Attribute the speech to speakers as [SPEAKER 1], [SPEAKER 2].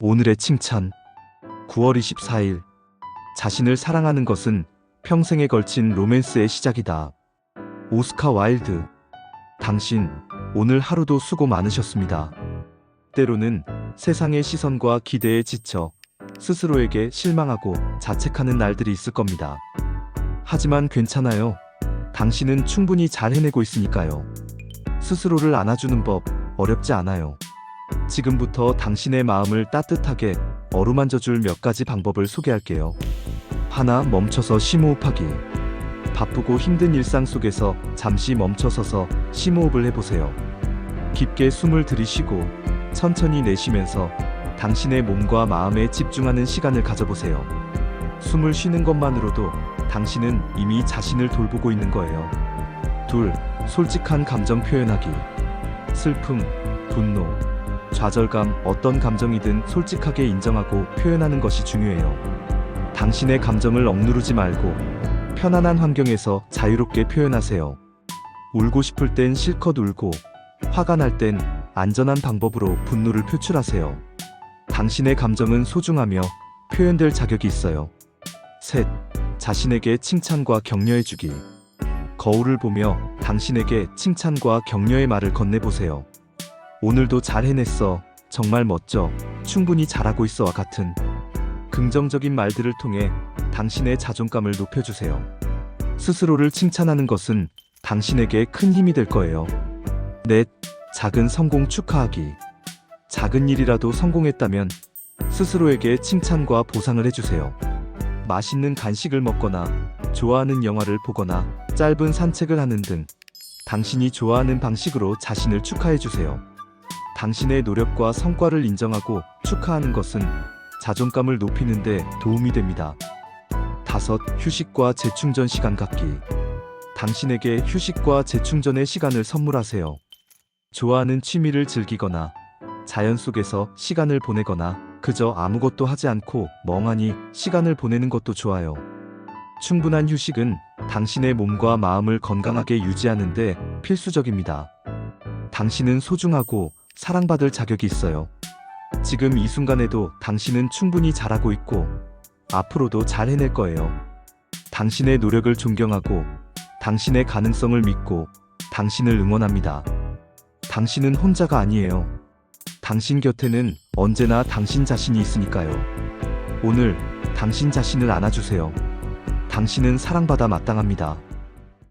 [SPEAKER 1] 오늘의 칭찬. 9월 24일. 자신을 사랑하는 것은 평생에 걸친 로맨스의 시작이다. 오스카 와일드. 당신, 오늘 하루도 수고 많으셨습니다. 때로는 세상의 시선과 기대에 지쳐 스스로에게 실망하고 자책하는 날들이 있을 겁니다. 하지만 괜찮아요. 당신은 충분히 잘 해내고 있으니까요. 스스로를 안아주는 법 어렵지 않아요. 지금부터 당신의 마음을 따뜻하게 어루만져 줄 몇 가지 방법을 소개할게요. 하나, 멈춰서 심호흡하기. 바쁘고 힘든 일상 속에서 잠시 멈춰서서 심호흡을 해보세요. 깊게 숨을 들이쉬고 천천히 내쉬면서 당신의 몸과 마음에 집중하는 시간을 가져보세요. 숨을 쉬는 것만으로도 당신은 이미 자신을 돌보고 있는 거예요. 둘, 솔직한 감정 표현하기. 슬픔, 분노, 좌절감, 어떤 감정이든 솔직하게 인정하고 표현하는 것이 중요해요. 당신의 감정을 억누르지 말고 편안한 환경에서 자유롭게 표현하세요. 울고 싶을 땐 실컷 울고, 화가 날 땐 안전한 방법으로 분노를 표출하세요. 당신의 감정은 소중하며 표현될 자격이 있어요. 셋, 자신에게 칭찬과 격려해주기. 거울을 보며 당신에게 칭찬과 격려의 말을 건네보세요. 오늘도 잘 해냈어. 정말 멋져. 충분히 잘하고 있어와 같은 긍정적인 말들을 통해 당신의 자존감을 높여주세요. 스스로를 칭찬하는 것은 당신에게 큰 힘이 될 거예요. 넷, 작은 성공 축하하기. 작은 일이라도 성공했다면 스스로에게 칭찬과 보상을 해주세요. 맛있는 간식을 먹거나 좋아하는 영화를 보거나 짧은 산책을 하는 등 당신이 좋아하는 방식으로 자신을 축하해주세요. 당신의 노력과 성과를 인정하고 축하하는 것은 자존감을 높이는데 도움이 됩니다. 다섯, 휴식과 재충전 시간 갖기. 당신에게 휴식과 재충전의 시간을 선물하세요. 좋아하는 취미를 즐기거나 자연 속에서 시간을 보내거나 그저 아무것도 하지 않고 멍하니 시간을 보내는 것도 좋아요. 충분한 휴식은 당신의 몸과 마음을 건강하게 유지하는데 필수적입니다. 당신은 소중하고 사랑받을 자격이 있어요. 지금 이 순간에도 당신은 충분히 잘하고 있고 앞으로도 잘 해낼 거예요. 당신의 노력을 존경하고 당신의 가능성을 믿고 당신을 응원합니다. 당신은 혼자가 아니에요. 당신 곁에는 언제나 당신 자신이 있으니까요. 오늘 당신 자신을 안아주세요. 당신은 사랑받아 마땅합니다.